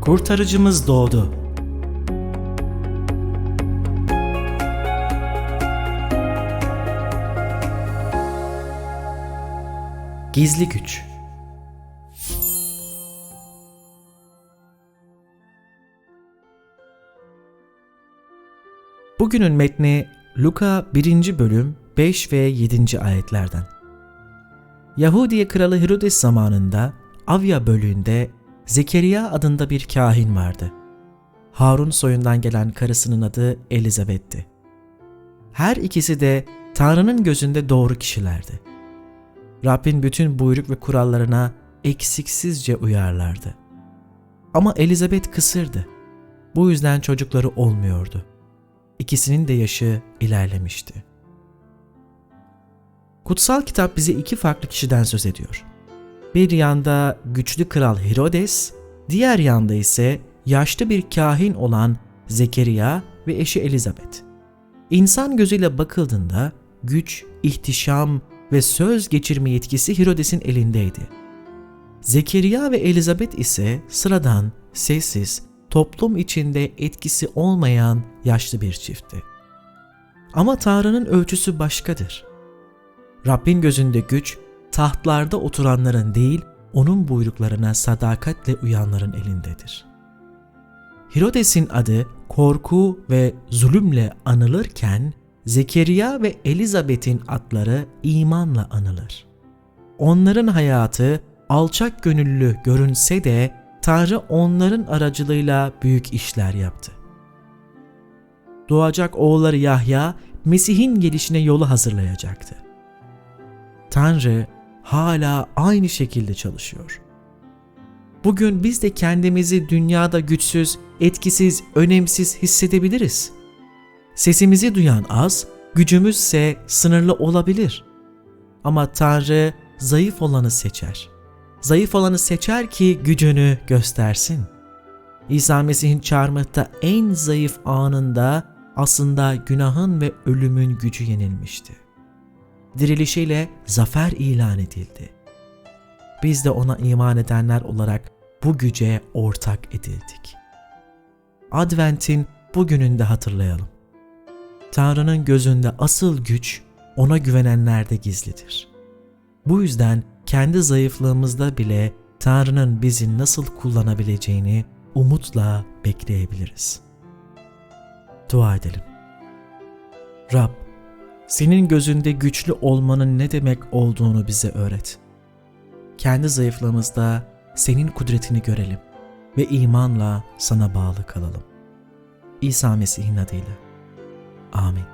kurtarıcımız doğdu. Gizli güç Bugünün metni Luka 1. bölüm 5 ve 7. ayetlerden. Yahudiye kralı Herodes zamanında Avya bölüğünde Zekeriya adında bir kahin vardı. Harun soyundan gelen karısının adı Elizabeth'ti. Her ikisi de Tanrı'nın gözünde doğru kişilerdi. Rabbin bütün buyruk ve kurallarına eksiksizce uyarlardı. Ama Elizabeth kısırdı. Bu yüzden çocukları olmuyordu. İkisinin de yaşı ilerlemişti. Kutsal kitap bize iki farklı kişiden söz ediyor. Bir yanda güçlü kral Herodes, diğer yanda ise yaşlı bir kahin olan Zekeriya ve eşi Elizabeth. İnsan gözüyle bakıldığında güç, ihtişam ve söz geçirme yetkisi Herodes'in elindeydi. Zekeriya ve Elizabeth ise sıradan, sessiz, toplum içinde etkisi olmayan yaşlı bir çiftti. Ama Tanrı'nın ölçüsü başkadır. Rabbin gözünde güç, tahtlarda oturanların değil, onun buyruklarına sadakatle uyanların elindedir. Herodes'in adı korku ve zulümle anılırken, Zekeriya ve Elizabeth'in adları imanla anılır. Onların hayatı alçak gönüllü görünse de Tanrı onların aracılığıyla büyük işler yaptı. Doğacak oğulları Yahya, Mesih'in gelişine yolu hazırlayacaktı. Tanrı hala aynı şekilde çalışıyor. Bugün biz de kendimizi dünyada güçsüz, etkisiz, önemsiz hissedebiliriz. Sesimizi duyan az, gücümüzse sınırlı olabilir. Ama Tanrı zayıf olanı seçer. Zayıf olanı seçer ki gücünü göstersin. İsa Mesih'in çarmıhta en zayıf anında aslında günahın ve ölümün gücü yenilmişti. Dirilişiyle zafer ilan edildi. Biz de ona iman edenler olarak bu güce ortak edildik. Advent'in bugününde hatırlayalım. Tanrı'nın gözünde asıl güç ona güvenenlerde gizlidir. Bu yüzden kendi zayıflığımızda bile Tanrı'nın bizi nasıl kullanabileceğini umutla bekleyebiliriz. Dua edelim. Rab, senin gözünde güçlü olmanın ne demek olduğunu bize öğret. Kendi zayıflığımızda senin kudretini görelim ve imanla sana bağlı kalalım. İsa Mesih'in adıyla. Amin.